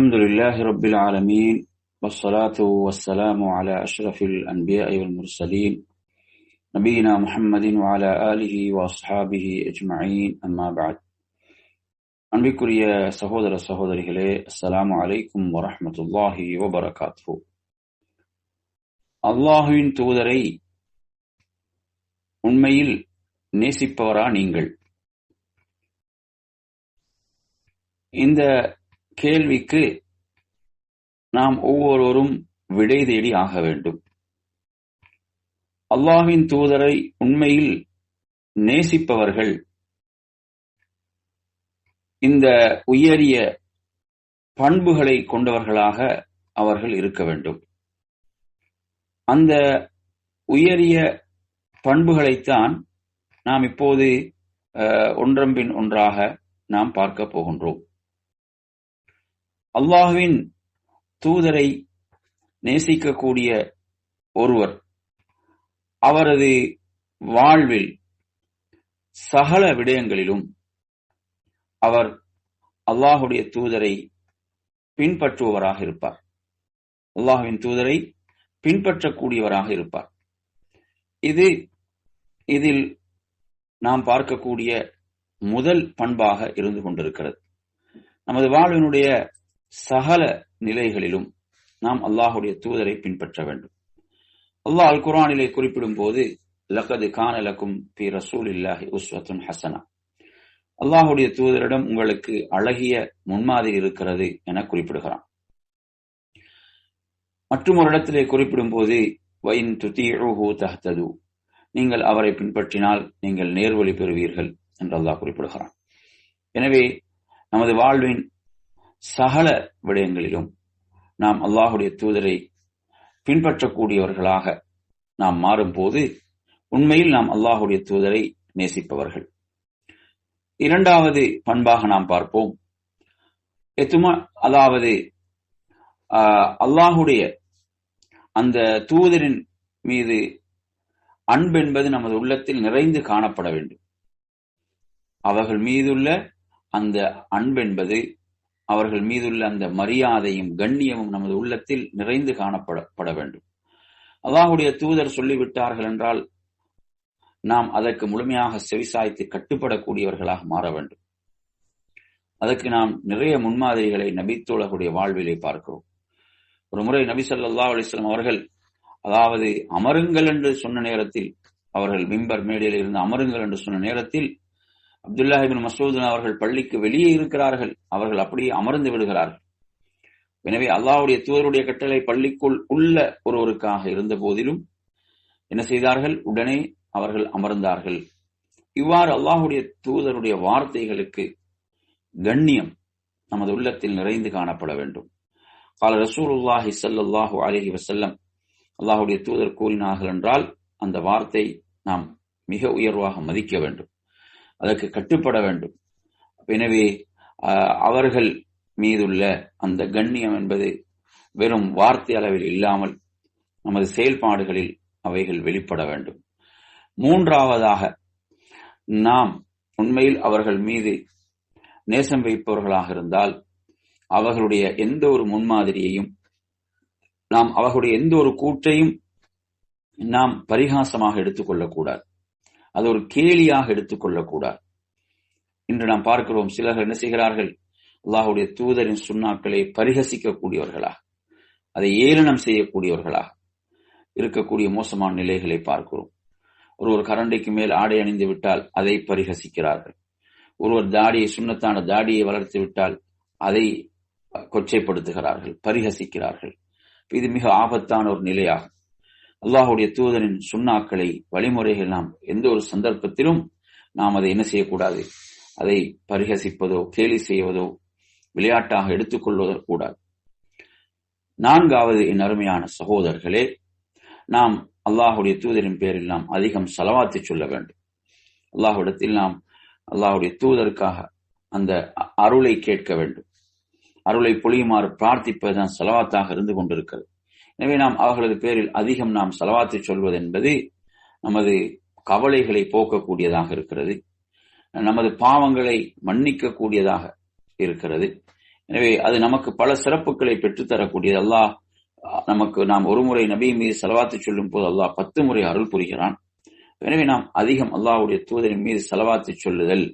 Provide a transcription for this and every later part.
الحمد لله رب العالمين والصلاة والسلام على أشرف الأنبياء والمرسلين نبينا محمد وعلى آله وأصحابه أجمعين أما بعد அன்பிற்குரிய சகோதர சகோதரிகளே அஸ்ஸலாமு அலைக்கும் வரஹ்மத்துல்லாஹி வபரகாத்து அல்லாஹுவின் தூதரை உண்மையில் நேசிப்பவரா நீங்கள் இந்த கேள்விக்கு நாம் ஒவ்வொருவரும் விடை தேடி ஆக வேண்டும். அல்லாஹின் தூதரை உண்மையில் நேசிப்பவர்கள் இந்த உயரிய பண்புகளை கொண்டவர்களாக அவர்கள் இருக்க வேண்டும். அந்த உயரிய பண்புகளைத்தான் நாம் இப்போது அஹ், ஒன்றன்பின் ஒன்றாக நாம் பார்க்க போகின்றோம். அல்லாஹுவின் தூதரை நேசிக்கக்கூடிய ஒருவர். அவரது வாழ்வில் சகல விடயங்களிலும் அவர் அல்லாஹுடைய தூதரை பின்பற்றுபவராக இருப்பார். அல்லாஹுவின் தூதரை பின்பற்றக்கூடியவராக இருப்பார். இது இதில் நாம் பார்க்கக்கூடிய முதல் பண்பாக இருந்து கொண்டிருக்கிறது. நமது வாழ்வினுடைய சகல நிலைகளிலும் நாம் அல்லாஹுடைய தூதரை பின்பற்ற வேண்டும். அல்லாஹ் அல் குரானிலே குறிப்பிடும் போது லகது கானலக்கும் பி ரசூல் இல்லாஹி உஸ்வத்துன் ஹசனா. அல்லாஹுடைய தூதரிடம் உங்களுக்கு அழகிய முன்மாதிரி இருக்கிறது என குறிப்பிடுகிறான். மற்றும் ஒரு இடத்திலே குறிப்பிடும் போது வைன் துத்தீஹு தஹ்தது. நீங்கள் அவரை பின்பற்றினால் நீங்கள் நேர்வழி பெறுவீர்கள் என்று அல்லாஹ் குறிப்பிடுகிறான். எனவே நமது வாழ்வின் சகல விடயங்களிலும் நாம் அல்லாஹுடைய தூதரை பின்பற்றக்கூடியவர்களாக நாம் மாறும்போது உண்மையில் நாம் அல்லாஹுடைய தூதரை நேசிப்பவர்கள். இரண்டாவது பண்பாக நாம் பார்ப்போம். எத்துமா அதாவது அல்லாஹுடைய அந்த தூதரின் மீது அன்பென்பது நமது உள்ளத்தில் நிறைந்து காணப்பட வேண்டும். அவர்கள் மீதுள்ள அந்த அன்பென்பது அவர்கள் மீதுள்ள அந்த மரியாதையும் கண்ணியமும் நமது உள்ளத்தில் நிறைந்து காணப்பட வேண்டும். அல்லாஹுடைய தூதர் சொல்லிவிட்டார்கள் என்றால் நாம் அதற்கு முழுமையாக செவிசாய்த்து கட்டுப்படக்கூடியவர்களாக மாற வேண்டும். அதற்கு நாம் நிறைய முன்மாதிரிகளை நபித்தோழர்களுடைய வாழ்விலே பார்க்கிறோம். ஒரு முறை நபி ஸல்லல்லாஹு அலிஸ்லாம் அவர்கள் அதாவது அமருங்கள் என்று சொன்ன நேரத்தில் அவர்கள் மிம்பர் மேடையில் இருந்து அமருங்கள் என்று சொன்ன நேரத்தில் அப்துல்லாஹிபின் மசூதன் அவர்கள் பள்ளிக்கு வெளியே இருக்கிறார்கள். அவர்கள் அப்படியே அமர்ந்து விடுகிறார்கள். எனவே அல்லாவுடைய தூதருடைய கட்டளை பள்ளிக்குள் உள்ள ஒருவருக்காக இருந்த போதிலும் என்ன செய்தார்கள்? உடனே அவர்கள் அமர்ந்தார்கள். இவ்வாறு அல்லாஹுடைய தூதருடைய வார்த்தைகளுக்கு கண்ணியம் நமது உள்ளத்தில் நிறைந்து காணப்பட வேண்டும். கால ரசூலுல்லாஹி ஸல்லல்லாஹு அலஹி வசல்லம் அல்லாஹுடைய தூதர் கூறினார்கள் என்றால் அந்த வார்த்தை நாம் மிக உயர்வாக மதிக்க வேண்டும். அதற்கு கட்டுப்பட வேண்டும். எனவே அவர்கள் மீதுள்ள அந்த கண்ணியம் என்பது வெறும் வார்த்தை அளவில் இல்லாமல் நமது செயல்பாடுகளில் அவைகள் வெளிப்பட வேண்டும். மூன்றாவதாக நாம் உண்மையில் அவர்கள் மீது நேசம் வைப்பவர்களாக இருந்தால் அவர்களுடைய எந்த ஒரு முன்மாதிரியையும் நாம் அவர்களுடைய எந்த ஒரு கூற்றையும் நாம் பரிகாசமாக எடுத்துக்கொள்ளக்கூடாது. அது ஒரு கேலியாக எடுத்துக்கொள்ளக்கூடாது இன்று நாம் பார்க்கிறோம் சிலர் என்ன செய்கிறார்கள்? அல்லாஹுடைய தூதரின் சுண்ணாக்களை பரிகசிக்கக்கூடியவர்களாக அதை ஏளனம் செய்யக்கூடியவர்களாக இருக்கக்கூடிய மோசமான நிலைகளை பார்க்கிறோம். ஒருவர் கரண்டைக்கு மேல் ஆடை அணிந்து விட்டால் அதை பரிகசிக்கிறார்கள். ஒருவர் தாடியை சுண்ணத்தான தாடியை வளர்த்து விட்டால் அதை கொச்சைப்படுத்துகிறார்கள் பரிகசிக்கிறார்கள். இது மிக ஆபத்தான ஒரு நிலையாகும். அல்லாஹுடைய தூதரின் சுண்ணாக்களை வழிமுறைகள் நாம் எந்த ஒரு சந்தர்ப்பத்திலும் நாம் அதை என்ன செய்யக்கூடாது? அதை பரிகசிப்பதோ கேலி செய்வதோ விளையாட்டாக எடுத்துக்கொள்வதோ கூடாது. நான்காவது என் அருமையான சகோதரர்களே நாம் அல்லாஹுடைய தூதரின் பேரில் நாம் அதிகம் செலவாத்தி சொல்ல வேண்டும். அல்லாஹுடத்தில் நாம் அல்லாஹுடைய தூதருக்காக அந்த அ- அருளை கேட்க வேண்டும். அருளை பொழியுமாறு பிரார்த்திப்பதுதான் செலவாத்தாக இருந்து கொண்டிருக்கிறது. எனவே நாம் அவர்களது பேரில் அதிகம் நாம் செலவாத்து சொல்வது என்பது நமது கவலைகளை போக்கக்கூடியதாக இருக்கிறது. நமது பாவங்களை மன்னிக்க கூடியதாக இருக்கிறது. எனவே அது நமக்கு பல சிறப்புகளை பெற்றுத்தரக்கூடியது அல்லாஹ் நமக்கு நாம் ஒரு முறை நபி மீது செலவாத்து சொல்லும் போது அல்லாஹ் பத்து முறை அருள் புரிகிறான். எனவே நாம் அதிகம் அல்லாஹ்வுடைய தூதரின் மீது செலவாத்து சொல்லுதல்.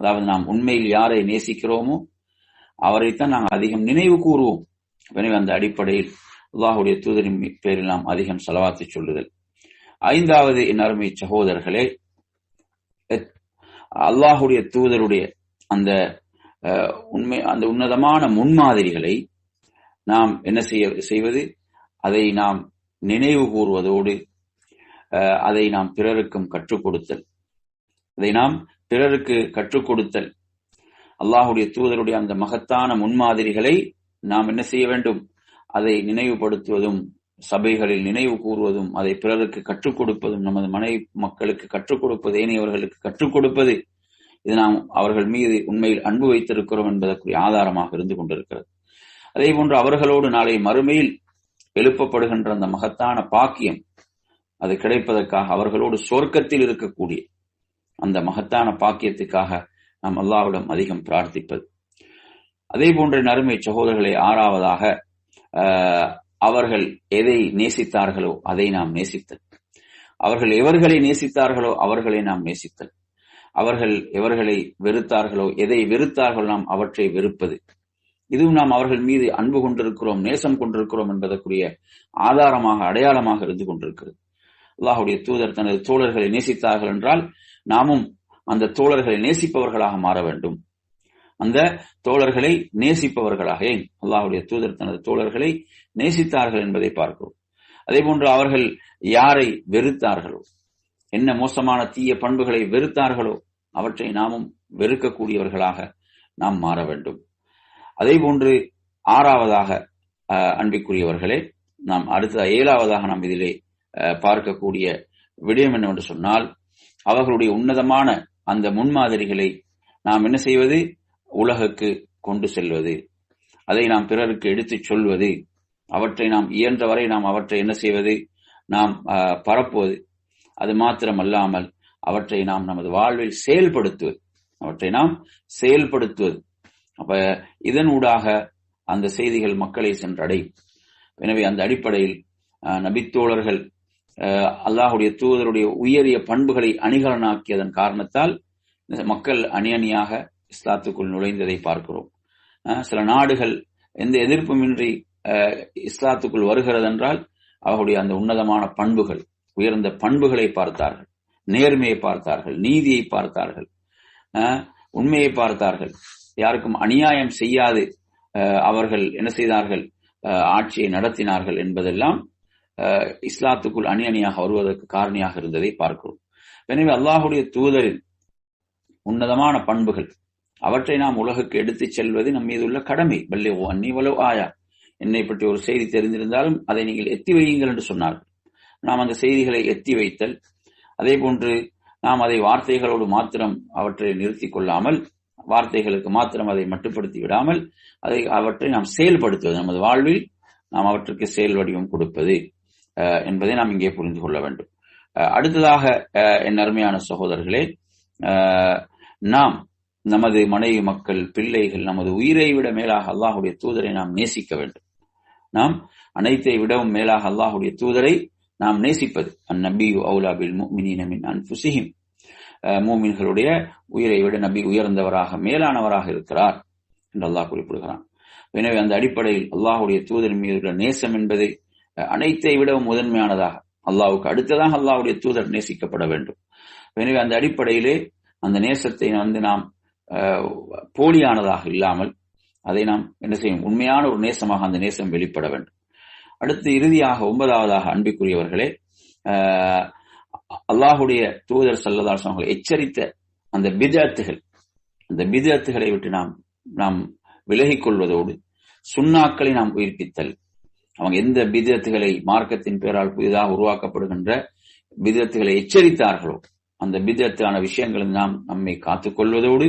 அதாவது நாம் உண்மையில் யாரை நேசிக்கிறோமோ அவரைத்தான் நாங்கள் அதிகம் நினைவு கூறுவோம். எனவே அந்த அடிப்படையில் அல்லாஹுடைய தூதரின் பேரில் நாம் அதிகம் செலவாத்து சொல்லுதல். ஐந்தாவது என் அருமை சகோதரர்களே அல்லாஹுடைய தூதருடைய அந்த உண்மை அந்த உன்னதமான முன்மாதிரிகளை நாம் என்ன செய்ய செய்வது? அதை நாம் நினைவு கூறுவதோடு அதை நாம் பிறருக்கும் கற்றுக் கொடுத்தல். அதை நாம் பிறருக்கு கற்றுக் கொடுத்தல். அல்லாஹுடைய தூதருடைய அந்த மகத்தான முன்மாதிரிகளை நாம் என்ன செய்ய வேண்டும்? அதை நினைவுபடுத்துவதும் சபைகளில் நினைவு கூறுவதும் அதை பிறருக்கு கற்றுக் கொடுப்பதும் நமது மனைவி மக்களுக்கு கற்றுக் கொடுப்பது ஏனையவர்களுக்கு கற்றுக் கொடுப்பது இது நாம் அவர்கள் மீது உண்மையில் அன்பு வைத்திருக்கிறோம் என்பதற்குரிய ஆதாரமாக இருந்து கொண்டிருக்கிறது. அதே போன்று அவர்களோடு நாளை மறுமையில் எழுப்பப்படுகின்ற அந்த மகத்தான பாக்கியம் அது கிடைப்பதற்காக அவர்களோடு சொர்க்கத்தில் இருக்கக்கூடிய அந்த மகத்தான பாக்கியத்துக்காக நாம் அல்லாவிடம் அதிகம் பிரார்த்திப்பது. அதே போன்ற நறுமை சகோதரர்களை ஆறாவதாக அவர்கள் எதை நேசித்தார்களோ அதை நாம் நேசித்தல். அவர்கள் எவர்களை நேசித்தார்களோ அவர்களை நாம் நேசித்தல். அவர்கள் எவர்களை வெறுத்தார்களோ எதை வெறுத்தார்களோ நாம் அவற்றை வெறுப்பது. இதுவும் நாம் அவர்கள் மீது அன்பு கொண்டிருக்கிறோம் நேசம் கொண்டிருக்கிறோம் என்பதற்குரிய ஆதாரமாக அடையாளமாக இருந்து கொண்டிருக்கிறது. அல்லாஹுடைய தூதர் தனது தோழர்களை நேசித்தார்கள் என்றால் நாமும் அந்த தோழர்களை நேசிப்பவர்களாக மாற வேண்டும். அந்த தோழர்களை நேசிப்பவர்களாக ஏன்? அல்லாஹுடைய தூதர் தனது தோழர்களை நேசித்தார்கள் என்பதை பார்க்கிறோம். அதே போன்று அவர்கள் யாரை வெறுத்தார்களோ என்ன மோசமான தீய பண்புகளை வெறுத்தார்களோ அவற்றை நாமும் வெறுக்கக்கூடியவர்களாக நாம் மாற வேண்டும். அதே போன்று ஆறாவதாக அன்பிற்குரியவர்களே நாம் அடுத்த ஏழாவதாக நாம் இதிலே பார்க்கக்கூடிய விடயம் என்னவென்று சொன்னால் அவர்களுடைய உன்னதமான அந்த முன்மாதிரிகளை நாம் என்ன செய்வது? உலகுக்கு கொண்டு செல்வது. அதை நாம் பிறருக்கு எடுத்துச் சொல்வது. அவற்றை நாம் இயன்றவரை நாம் அவற்றை என்ன செய்வது? நாம் பரப்புவது. அது மாத்திரமல்லாமல் அவற்றை நாம் நமது வாழ்வில் செயல்படுத்துவது. அவற்றை நாம் செயல்படுத்துவது. அப்ப இதன் ஊடாக அந்த செய்திகள் மக்களை சென்றடையும் எனவே அந்த அடிப்படையில் நபித்தோழர்கள் அல்லாஹுடைய தூதருடைய உயரிய பண்புகளை அணிகலனாக்கியதன் காரணத்தால் மக்கள் அணி அணியாக இஸ்லாத்துக்குள் நுழைந்ததை பார்க்கிறோம். சில நாடுகள் எந்த எதிர்ப்புமின்றி இஸ்லாத்துக்குள் வருகிறது என்றால் அவர்களுடைய அந்த உன்னதமான பண்புகள் உயர்ந்த பண்புகளை பார்த்தார்கள். நேர்மையை பார்த்தார்கள். நீதியை பார்த்தார்கள். உண்மையை பார்த்தார்கள். யாருக்கும் அநியாயம் செய்யாது. அவர்கள் என்ன செய்தார்கள்? ஆட்சியை நடத்தினார்கள் என்பதெல்லாம் இஸ்லாத்துக்குள் அணி அணியாக வருவதற்கு காரணியாக இருந்ததை பார்க்கிறோம். எனவே அல்லாஹுடைய தூதரின் உன்னதமான பண்புகள் அவற்றை நாம் உலகுக்கு எடுத்துச் செல்வது நம் மீது உள்ள கடமை. பல்லே ஓ அன்னி வலோ ஆயா. என்னை பற்றி ஒரு செய்தி தெரிந்திருந்தாலும் அதை நீங்கள் எத்தி வையுங்கள் என்று சொன்னார். நாம் அந்த செய்திகளை எத்தி வைத்தல் அதே போன்று நாம் அதை வார்த்தைகளோடு மாத்திரம் அவற்றை நிறுத்திக் கொள்ளாமல் வார்த்தைகளுக்கு மாத்திரம் அதை மட்டுப்படுத்தி விடாமல் அதை அவற்றை நாம் செயல்படுத்துவது நமது வாழ்வில் நாம் அவற்றுக்கு செயல் வடிவம் கொடுப்பது என்பதை நாம் இங்கே புரிந்து கொள்ள வேண்டும். அடுத்ததாக என் அருமையான சகோதரர்களே நாம் நமது மனைவி மக்கள் பிள்ளைகள் நமது உயிரை விட மேலாக அல்லாஹுடைய தூதரை நாம் நேசிக்க வேண்டும். நாம் அனைத்தை விடவும் மேலாக அல்லாஹுடைய தூதரை நாம் நேசிப்பது. அந்நபியு அவுலா பில் அன்புசிஹிம் மூமின்களுடைய உயிரை விட நபி உயர்ந்தவராக மேலானவராக இருக்கிறார் என்று அல்லாஹ் குறிப்பிடுகிறான். எனவே அந்த அடிப்படையில் அல்லாஹுடைய தூதர் மீது உள்ள நேசம் என்பது அனைத்தை விடவும் முதன்மையானதாக அல்லாவுக்கு அடுத்ததாக அல்லாஹுடைய தூதர் நேசிக்கப்பட வேண்டும். எனவே அந்த அடிப்படையிலே அந்த நேசத்தை வந்து நாம் போலியானதாக இல்லாமல் அதை நாம் என்ன செய்யும் உண்மையான ஒரு நேசமாக அந்த நேசம் வெளிப்பட வேண்டும். அடுத்து இறுதியாக ஒன்பதாவதாக அன்பிற்குரியவர்களே அல்லாஹுடைய தூதர் சல்லதாஸ் அவர்களை எச்சரித்த அந்த பிதத்துகள் அந்த பிதத்துகளை விட்டு நாம் நாம் விலகிக் கொள்வதோடு சுண்ணாக்களை நாம் உயிர்ப்பித்தல். அவங்க எந்த பிதத்துகளை மார்க்கத்தின் பேரால் புதிதாக உருவாக்கப்படுகின்ற பிதத்துகளை எச்சரித்தார்களோ அந்த பிதத்தான விஷயங்களை நாம் நம்மை காத்துக் கொள்வதோடு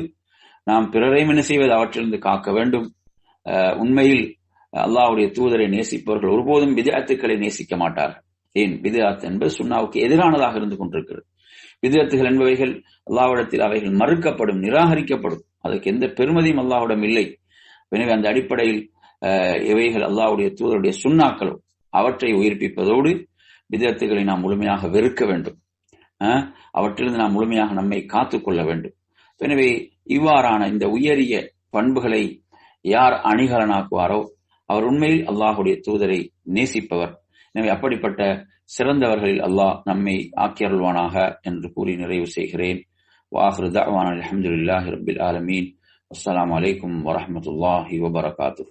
நாம் பிறரையும் என்ன செய்வது? அவற்றிலிருந்து காக்க வேண்டும். உண்மையில் அல்லாவுடைய தூதரை நேசிப்பவர்கள் ஒருபோதும் விதத்துக்களை நேசிக்க மாட்டார்கள் ஏன்? விதத் என்பது சுண்ணாவுக்கு எதிரானதாக இருந்து கொண்டிருக்கிறது. விதத்துகள் என்பவைகள் அல்லாவிடத்தில் அவைகள் மறுக்கப்படும் நிராகரிக்கப்படும். அதற்கு எந்த பெருமதியும் அல்லாவிடம் இல்லை. எனவே அந்த அடிப்படையில் இவைகள் அல்லாவுடைய தூதருடைய சுண்ணாக்களும் அவற்றை உயிர்ப்பிப்பதோடு விதத்துகளை நாம் முழுமையாக வெறுக்க வேண்டும். அவற்றிலிருந்து நாம் முழுமையாக நம்மை காத்துக்கொள்ள வேண்டும். எனவே இவ்வாறான இந்த உயரிய பண்புகளை யார் அணிகலனாக்குவாரோ அவர் உண்மையில் அல்லாஹுடைய தூதரை நேசிப்பவர். எனவே அப்படிப்பட்ட சிறந்தவர்களில் அல்லாஹ் நம்மை ஆக்கியருள்வானாக என்று கூறி நிறைவு செய்கிறேன். வாஹ்ரு அலமதுல்லாஹி ரபில் ஆலமீன். அஸ்லாம் வலைக்கம் வரமத்துல்லாஹி வபரகாத்து